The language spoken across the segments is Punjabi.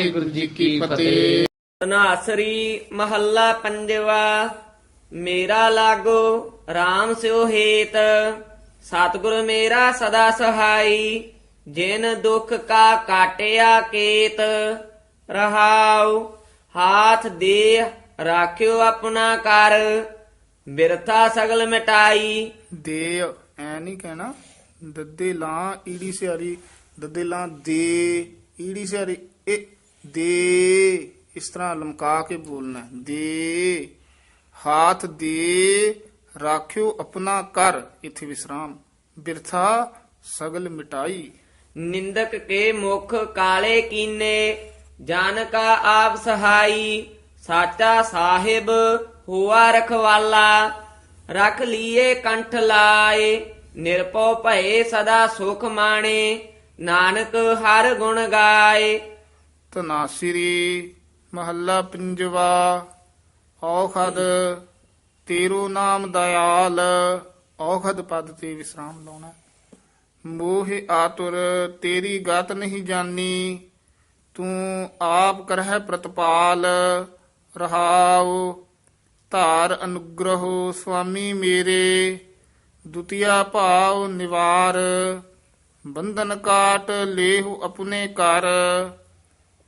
ਵਾਹਿਗੁਰੂ ਜੀ ਕੀ ਫਤਿਹ। ਨਾਸਰੀ ਮਹੱਲਾ ਪੰਜਵਾ ਮੇਰਾ ਲਾਗੋ RAM ਸਿਓ ਹੇਤ। ਸਤਿਗੁਰ ਮੇਰਾ ਸਦਾ ਸਹਾਈ ਜਿਨ ਦੁਖ ਕਾ ਕਾਟਿਆ ਕੇਤ। ਰਹਾਉ ਹਾਥ ਦੇ ਰਾਖਿਓ ਆਪਣਾ ਕਰ। ਬਿਰਥਾ ਸਗਲ ਮਿਟਾਈ। ਦੇ ਐ ਨਹੀਂ ਕਹਿਣਾ। ਦੱਦੇ ਲਾਂ ਈੜੀ ਸਿਆਰੀ ਦੱਦੇ ਲਾਂ ਦੇ ਈੜੀ ਸਿਆਰੀ ਇਹ ਦੇ ਇਸ ਤਰ੍ਹਾਂ ਲਮਕਾ ਕੇ ਬੋਲਣਾ ਦੇ, ਹਾਥ ਦੇ, ਰਾਖਿਓ ਆਪਣਾ ਕਰ ਇਥੇ ਵਿਸਰਾਮ। ਬਿਰਥਾ ਸਗਲ ਮਿਟਾਈ। ਨਿੰਦਕ ਕੇ ਮੁਖ ਕਾਲੇ ਕੀਨੇ ਜਨ ਕਾ ਆਪ ਸਹਾਈ। ਸਾਚਾ ਸਾਹਿਬ ਹੁਆ ਰਖਵਾਲਾ, ਰਖ ਲੀਏ ਕੰਠ ਲਾਏ। ਨਿਰਪਉ ਭਏ ਸਦਾ ਸੁਖ ਮਾਣੇ, ਨਾਨਕ ਹਰ ਗੁਣ ਗਾਏ। ਤਨਾਸਿਰੀ ਮਹੱਲਾ ਪੰਜਵਾ, ਔਖਦ ਤੇਰੋ ਨਾਮ ਦਇਆਲ। ਔਖਦ ਪਦ ਤੇ ਵਿਸਰਾਮ ਲਾਉਣਾ ਮੋਹ ਆਤੁਰ, ਤੇਰੀ ਗਤ ਨਹੀਂ ਜਾਣੀ ਤੂੰ ਆਪ ਕਰਹਿ ਪ੍ਰਤਪਾਲ, ਰਹਾਉ, ਧਾਰ ਅਨੁਗ੍ਰਹੋ ਸੁਆਮੀ ਮੇਰੇ, ਦੁਤੀਆ ਭਾਵ ਨਿਵਾਰ, ਬੰਧਨ ਕਾਟ ਲੇਹੁ ਆਪਣੇ ਕਰ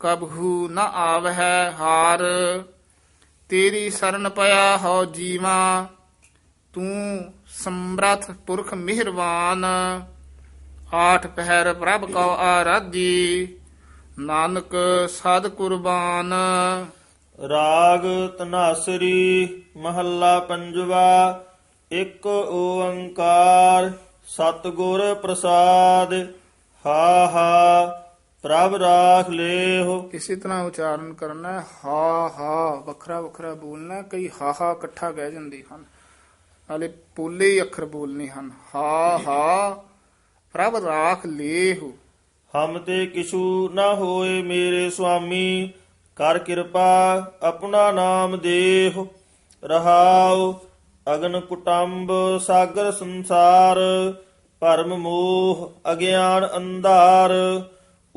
ਕਬਹੂ ਨ ਆਵਹਿ ਹਾਰ। ਤੇਰੀ ਸਰਨ ਪਿਆ ਹੋ ਜੀਵਾ, ਤੂੰ ਸਮਰਥ ਪੁਰਖ ਮਿਹਰਵਾਨ। ਆਠ ਪਹਿਰ ਪ੍ਰਭ ਕਉ ਆਰਾਧੀ, ਨਾਨਕ ਸਦ ਕੁਰਬਾਨ। ਰਾਗ ਤਨਾਸਰੀ ਮਹੱਲਾ ਪੰਜਵਾ, ਇੱਕ ਓੰਕਾਰ, ਸਤਿਗੁਰ ਪ੍ਰਸਾਦ, ਹਾ ਹਾ। ਪ੍ਰਭ ਰਾਖ ਲੇਹੁ। ਇਸੇ ਤਰ੍ਹਾਂ ਉਚਾਰਨ ਕਰਨਾ ਹੈ, ਹਾ ਹਾ ਵੱਖਰਾ ਵੱਖਰਾ ਬੋਲਣਾ ਕਈ ਹਾ ਹਾ ਇਕੱਠਾ ਕਹਿ ਜਾਂਦੇ ਹਨ। ਨਾਲੇ ਪੋਲੇ ਹੀ ਅੱਖਰ ਬੋਲਨੇ ਹਨ ਹਾ ਹਾ ਪ੍ਰਭ ਰਾਖ ਲੇਹੁ। ਹਮ ਤੇ ਕਿਛੂ ਨਾ ਹੋਏ ਮੇਰੇ ਸੁਆਮੀ ਕਰ ਕਿਰਪਾ ਆਪਣਾ ਨਾਮ ਦੇਹੁ। ਰਹਾਉ ਅਗਨ ਕੁਟੰਬ ਸਾਗਰ ਸੰਸਾਰ ਭਰਮ ਮੋਹ ਅਗਿਆਨ ਅੰਧਾਰ।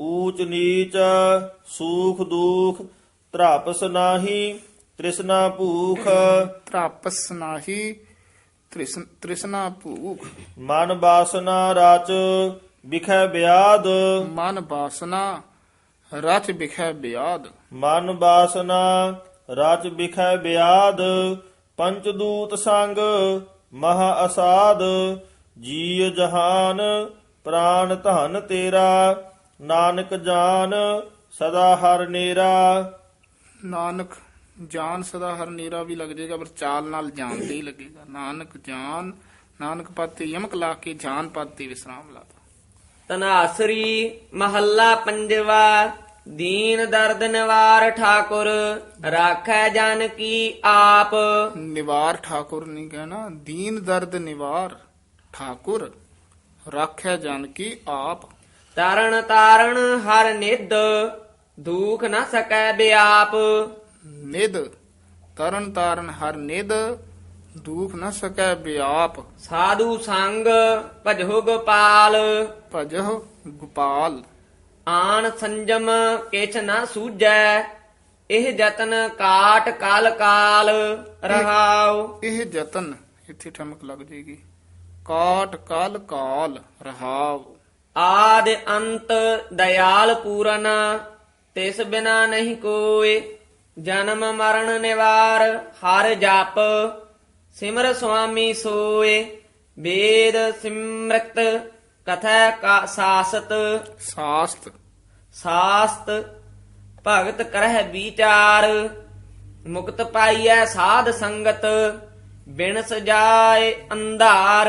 ਊਚ ਨੀਚ ਸੂਖ ਦੁਖ ਤ੍ਰਾਪਸ ਨਾਹੀ ਤ੍ਰਿਸ਼ਨਾ ਭੂਖ। ਤ੍ਰਾਪਸ ਨਾਹੀ ਤ੍ਰਿਸ਼ਨ- ਭੂਖ। ਮਨ ਬਾਸਨਾ ਰਚ ਵਿਖੈ ਬਿਆਦ। ਮਨ ਬਾਸਨਾ ਰਚ ਬਿਖੈ ਬਿਆਦ। ਮਨ ਬਾਸਨਾ ਰਚ ਬਿਖੈ ਬਿਆਦ। ਪੰਚ ਦੂਤ ਸੰਗ ਮਹਾ ਅਸਾਦ। ਜੀ ਜਹਾਨ ਪ੍ਰਾਨ ਧਨ ਤੇਰਾ। ਨਾਨਕ ਜਾਨ ਸਦਾ ਹਰ ਨੇਰਾ। ਨਾਨਕ ਜਾਨ ਸਦਾ ਹਰ ਨੀਰਾ ਵੀ ਲੱਗ ਜਾਏਗਾ ਪਰ ਚਾਲ ਨਾਲ ਜਾਨ ਤੇ ਹੀ ਲੱਗੇਗਾ। ਨਾਨਕ ਜਾਨ ਨਾਨਕ ਪਦ ਤੇ ਯਮਕ ਲਾ ਕੇ ਜਾਨ ਪਦ ਤੇ ਵਿਸਰਾਮ ਲਾਤਾ ਤਨਾਸਰੀ ਮਹੱਲਾ ਪੰਜਵਾ ਦੀਨ ਦਰਦ ਨਿਵਾਰ ਠਾਕੁਰ ਰਾਖੈ ਜਨ ਕੀ ਆਪ। ਨਿਵਾਰ ਠਾਕੁਰ ਨਹੀਂ ਕਹਿਣਾ ਦੀਨ ਦਰਦ ਨਿਵਾਰ ਠਾਕੁਰ ਰਾਖਿਆ ਜਨ ਕੀ ਆਪ। ਤਰਣ ਤਾਰਣ ਹਰ ਨਿਧ ਦੁਖ ਨ ਸਕੈ ਬਿਆਪ। ਨਿਦ ਤਰਨ ਤਾਰਨ ਹਰ ਨਿਦ ਦੁਖ ਨ ਸਕੈ ਬਿਆਪ। ਸਾਧੂ ਸੰਗ ਭਜੋ ਗੋਪਾਲ। ਭਜਹੁ ਗੋਪਾਲ। ਆਣ ਸੰਜਮ ਕਿਛ ਨ ਸੂਝੈ ਇਹ ਜਤਨ ਕਾਟ ਕਾਲ ਕਾਲ ਰਹਾਉ। ਇਹ ਯਤਨ ਇੱਥੇ ਠਮਕ ਲੱਗ ਜੇਗੀ। ਕਾਟ ਕਾਲ ਕਾਲ ਰਹਾਵ ਆਦ ਅੰਤ ਦਇਆਲ ਪੂਰਨ ਤਿਸ ਬਿਨਾ ਨਹੀਂ ਕੋਏ ਜਨਮ ਮਰਨ ਨਿਵਾਰ ਹਰ ਜਪ ਸਿਮਰ ਸੁਆਮੀ ਸੋਏ ਵੇਦ ਸਿਮਰਤ ਕਥਾ ਕਾ ਸਾਸਤ। ਸਾਸਤ। ਸਾਸਤ ਭਗਤ ਕਰਹਿ ਵਿਚਾਰ ਮੁਕਤ ਪਾਈਐ ਸਾਧ ਸੰਗਤ ਬਿਨ ਸਜਾਏ ਅੰਧਾਰ।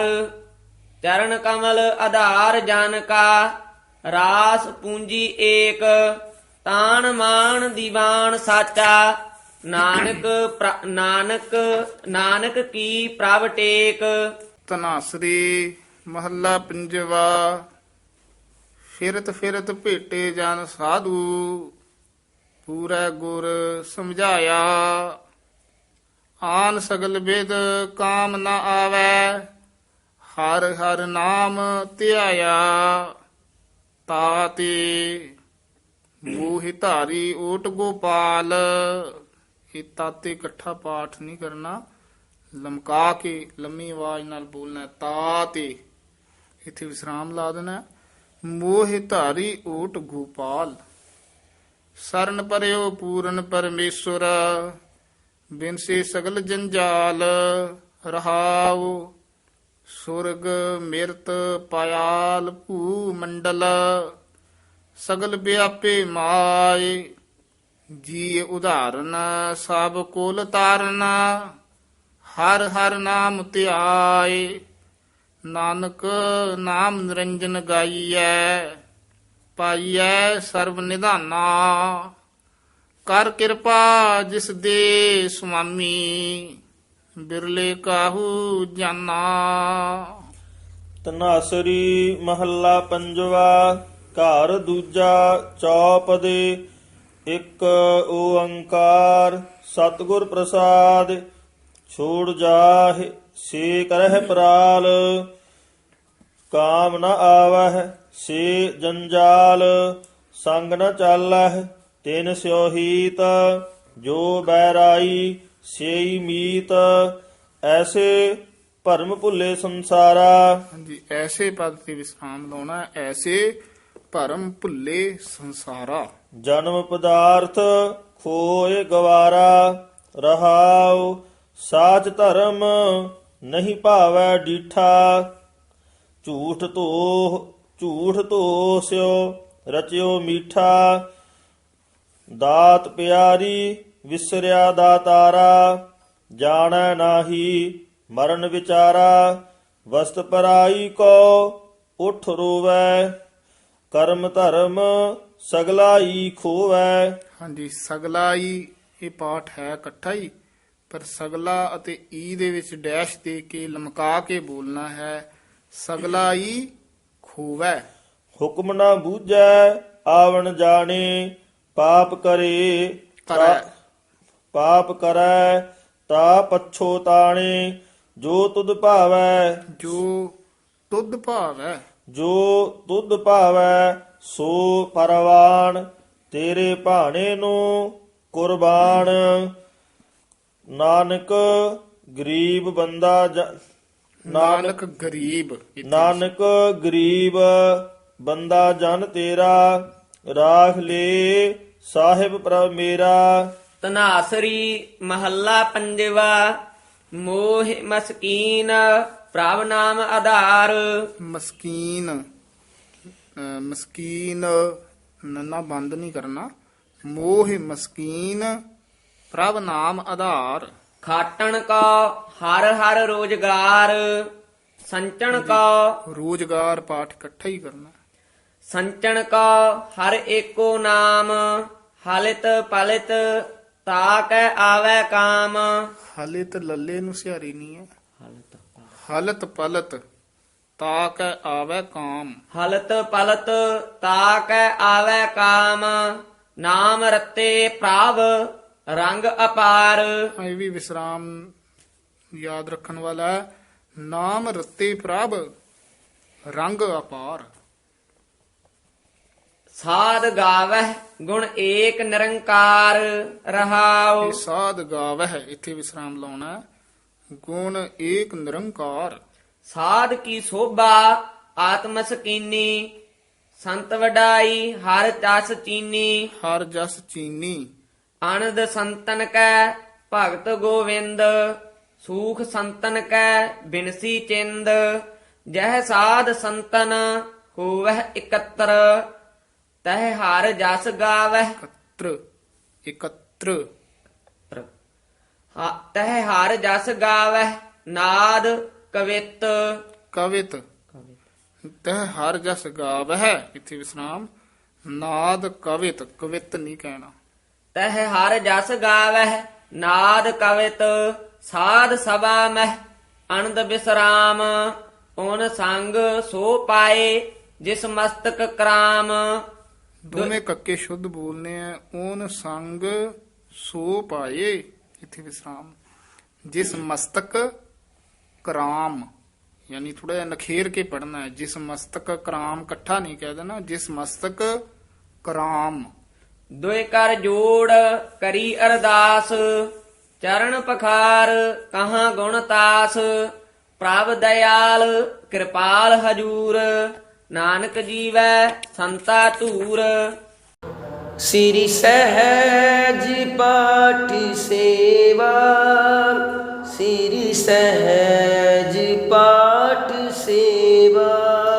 ਚਰਨ ਕਮਲ ਆਧਾਰ ਜਨ ਕਾ, ਰਾਸ ਪੂੰਜੀ ਏਕ, ਤਾਣ ਮਾਨ ਦੀਵਾਨ ਸਾਚਾ। ਨਾਨਕ ਨਾਨਕ ਨਾਨਕ ਕੀ ਪ੍ਰਭ ਟੇਕ। ਤਨਾਸਰੀ ਮਹੱਲਾ ਪੰਜਵਾ, ਫਿਰਤ ਫਿਰਤ ਭੇਟੇ ਜਨ ਸਾਧੂ, ਪੂਰਾ ਗੁਰ ਸਮਝਾਇਆ। ਆਨ ਸਗਲ ਵਿਦ ਕਾਮ ਨਾ ਆਵੈ ਹਰ ਹਰ ਨਾਮ ਧਿਆਇਆ, ਤਾਤੇ ਮੋਹਿ ਧਾਰੀ ਓਟ ਗੋਪਾਲ। ਇਹ ਤਾਤੇ ਇਕੱਠਾ ਪਾਠ ਨਹੀਂ ਕਰਨਾ। ਲਮਕਾ ਕੇ ਲੰਮੀ ਆਵਾਜ਼ ਨਾਲ ਬੋਲਣਾ ਹੈ। ਤਾ ਤੇ ਇੱਥੇ ਵਿਸਰਾਮ ਲਾ ਦੇਣਾ। ਮੋਹਿ ਧਾਰੀ ਓਟ ਗੋਪਾਲ। ਸਰਨ ਪਰਿਓ ਪੂਰਨ ਪਰਮੇਸ਼ਵਰ ਬਿਨਸੇ ਸਗਲ ਜੰਜਾਲ, ਰਹਾਉ ਸੁਰਗ ਮਿਰਤ ਪਾਇਆਲ ਭੂ ਮੰਡਲ, ਸਗਲ ਵਿਆਪੇ ਮਾਏ। ਜੀ ਉਦਾਹਰਨ ਸਭ ਕੋਲ ਤਾਰਨ, ਹਰ ਹਰ ਨਾਮ ਧਿਆਏ। ਨਾਨਕ ਨਾਮ ਨਿਰੰਜਨ ਗਾਈਐ, ਪਾਈਐ ਸਰਬ ਨਿਧਾਨਾ। ਕਰ ਕਿਰਪਾ ਜਿਸ ਦੇ ਸੁਆਮੀ ਬਿਰਲੇ ਕਾਹੂ ਜਾਨਾ। ਤਨਾਸਰੀ ਮਹੱਲਾ ਪੰਜਵਾ, ਘਰ ਦੂਜਾ ਚੌਪ ਦੇ, ਇੱਕ ਓੰਕਾਰ, ਸਤਿਗੁਰ ਪ੍ਰਸਾਦ, ਛੋੜ ਜਾਹਿ, ਸੇ ਕਰਹਿ ਪ੍ਰਾਲ, ਕਾਮ ਨ ਆਵਹਿ, ਸੇ ਜੰਜਾਲ, ਸੰਗ ਨ ਚਾਲਹਿ, ਤਿਨ ਸਿਓ ਜੋ ਬੈਰਾਈ ਸੇਈ ਮੀਤ ਐਸੇ ਭਰਮ ਭੁੱਲੇ ਸੰਸਾਰਾ। ਹਾਂਜੀ ਐਸੇ ਪਦ ਤੇ ਵਿਸਰਾਮ ਲਾਉਣਾ। ਐਸੇ ਭਰਮ ਭੁੱਲੇ ਸੰਸਾਰਾ। ਜਨਮ ਪਦਾਰਥ ਖੋਏ ਗਵਾਰਾ ਰਹਾਉ ਸਾਚ ਧਰਮ ਨਹੀਂ ਭਾਵੈ ਡੀਠਾ। ਝੂਠ ਧੋ ਝੂਠ ਧੋ ਸਿਓ ਰਚਿਓ ਮੀਠਾ। ਦਾਤ ਪਿਆਰੀ ਵਿਸਰਿਆ ਦਾਤਾਰਾ ਜਾਣੈ ਨਾਹੀ ਮਰਨ ਵਿਚਾਰਾ ਵਸਤ ਪਰਾਈ ਕੋ ਉਠ ਰੋਵੈ ਕਰਮ ਧਰਮ ਸਗਲਾਈ ਖੋਵੈ ਹਾਂਜੀ ਸਗਲਾਈ ਇਹ ਪਾਠ ਹੈ ਇਕੱਠਾ ਹੀ ਪਰ ਸਗਲਾ ਅਤੇ ਈ ਦੇ ਵਿੱਚ ਡੈਸ਼ ਦੇ ਕੇ ਲਮਕਾ ਕੇ ਬੋਲਣਾ ਹੈ ਸਗਲਾਈ ਖੋਵੈ ਹੁਕਮ ਨਾ ਬੂਝੈ ਆਵਣ ਜਾਣੇ ਪਾਪ ਕਰੇ ਕਰੈ। ਪਾਪ ਕਰੈ ਤਾ ਪਛੋ ਤਾਣੇ ਜੋ ਤੁਧ ਭਾਵੈ ਜੋ ਤੁਧ ਭਾਵ। ਜੋ ਤੁਧ ਭਾਵੈ ਸੋ ਪਰਵਾਨ ਤੇਰੇ ਭਾਣੇ ਨੂੰ ਕੁਰਬਾਨ। ਨਾਨਕ ਗਰੀਬ ਬੰਦਾ ਨਾਨਕ ਗਰੀਬ ਨਾਨਕ ਗਰੀਬ ਬੰਦਾ ਜਨ ਤੇਰਾ ਰਾਖ ਲੇ ਸਾਹਿਬ ਪ੍ਰਭ ਮੇਰਾ। ਤਨਾਸਰੀ ਮਹੱਲਾ ਪੰਜਵਾ ਮੋਹ ਮਸਕੀਨ ਪ੍ਰਭ ਨਾਮ ਆਧਾਰ। ਮਸਕੀਨ ਅਹ ਮਸਕੀਨ ਨੰਨਾ ਬੰਦ ਨਹੀਂ ਕਰਨਾ। ਮੋਹ ਮਸਕੀਨ ਪ੍ਰਭ ਨਾਮ ਆਧਾਰ। ਖਾਟਣ ਕੋ ਹਰ ਹਰ ਰੋਜਗਾਰ ਸੰਚਣ ਕੋ ਰੋਜ਼ਗਾਰ ਪਾਠ ਇਕੱਠਾ ਹੀ ਕਰਨਾ। ਸੰਚਣ ਕੋ ਹਰ ਏਕੋ ਨਾਮ ਹਾਲਿਤ ਪਲਿਤ ਤਾਕੈ ਆਵੈ ਕਾਮ। ਹਾਲੇ ਤਾਂ ਲੱਲੇ ਨੂੰ ਸਿਹਾਰੀ ਨਹੀਂ ਹੈ ਹਲਤ ਪਲਤ। ਤਾਕ ਆਵੇ ਕਾਮ। ਹਲਤ ਪਲਤ ਤਾਕੈ ਆਵੈ ਕਾਮ। ਨਾਮ ਰਤੇ ਪ੍ਰਭ ਰੰਗ ਅਪਾਰ। ਇਹ ਵੀ ਵਿਸਰਾਮ ਯਾਦ ਰੱਖਣ ਵਾਲਾ ਨਾਮ ਰਤੇ ਪ੍ਰਭ ਰੰਗ ਅਪਾਰ। ਸਾਧ ਗਾਵਹਿ ਗੁਣ ਏਕ ਨਿਰੰਕਾਰ ਰਹਾਉ। ਇਹ ਸਾਧ ਗਾਵਹਿ ਇੱਥੇ ਵਿਸਰਾਮ ਲਾਉਣਾ। ਗੁਣ ਏਕ ਨਿਰੰਕਾਰ। ਸਾਧ ਕੀ ਸੋਭਾ ਆਤਮ ਸਕੀਨੀ ਸੰਤ ਵਡਾਈ ਹਰ ਚਸ ਚੀਨੀ। ਹਰ ਜਸ ਚੀਨੀ। ਆਨੰਦ ਸੰਤਨ ਕੈ ਭਗਤ ਗੋਵਿੰਦ। ਸੂਖ ਸੰਤਨ ਕੈ ਬਿਨਸੀ ਚਿੰਦ। ਜਹ ਸਾਧ ਸੰਤਨ ਹੋਵਹਿ ਇਕੱਤਰ। ਤਹ ਹਰ ਜਸ ਗਾਵਹਿ। ਇਕੱਤਰ ਇਕੱਤਰ। ਹਾ- ਤਹ ਹਰ ਜਸ ਗਾਵਹਿ ਨਾਦ ਕਵਿਤ। ਕਵਿਤ। ਤਹ ਹਰ ਜਸ ਗਾਵਹਿ ਇੱਥੇ ਵਿਸਰਾਮ ਨਾਦ ਕਵਿਤ ਕਵਿਤ ਨਹੀਂ ਕਹਿਣਾ। ਤਹ ਹਰ ਜਸ ਗਾਵਹਿ ਨਾਦ ਕਵਿਤ। ਸਾਧ ਸਭਾ ਮਹਿ ਅਨੰਦ ਬਿਸਰਾਮ। ਓਨ ਸੰਗ ਸੋ ਪਾਏ ਜਿਸ ਮਸਤਕ ਕਰਾਮ। ਦੋਵੇਂ ਕੱਕੇ ਸ਼ੁੱਧ ਬੋਲਨੇ ਆ, ਓਨ ਸੰਗ ਸੋ ਪਾਏ, ਇੱਥੇ ਵਿਸਰਾਮ। ਜਿਸ ਮਸਤਕ ਕਰਾਮ, ਯਾਨੀ ਥੋੜਾ ਜਿਹਾ ਨਖੇਰ ਕੇ ਪੜਨਾ ਹੈ, ਜਿਸ ਮਸਤਕ ਕਰਾਮ ਇਕੱਠਾ ਨਹੀਂ ਕਹਿ ਦੇਣਾ, ਜਿਸ ਮਸਤਕ ਕਰਾਮ। ਦੁਇ ਕਰ ਜੋੜ ਕਰੀ ਅਰਦਾਸ, ਚਰਨ ਪਖਾਰ ਕਹਾ ਗੁਣ ਤਾਸ, ਪ੍ਰਭ ਦਇਆਲ ਕਿਰਪਾਲ ਹਜੂਰ। ਨਾਨਕ ਜੀਵੈ ਸੰਤਾ ਧੂਰ। ਸ੍ਰੀ ਸਹਿਜ ਪਾਠੀ ਸੇਵਾ ਸ੍ਰੀ ਸਹਿਜ ਪਾਠ ਸੇਵਾ।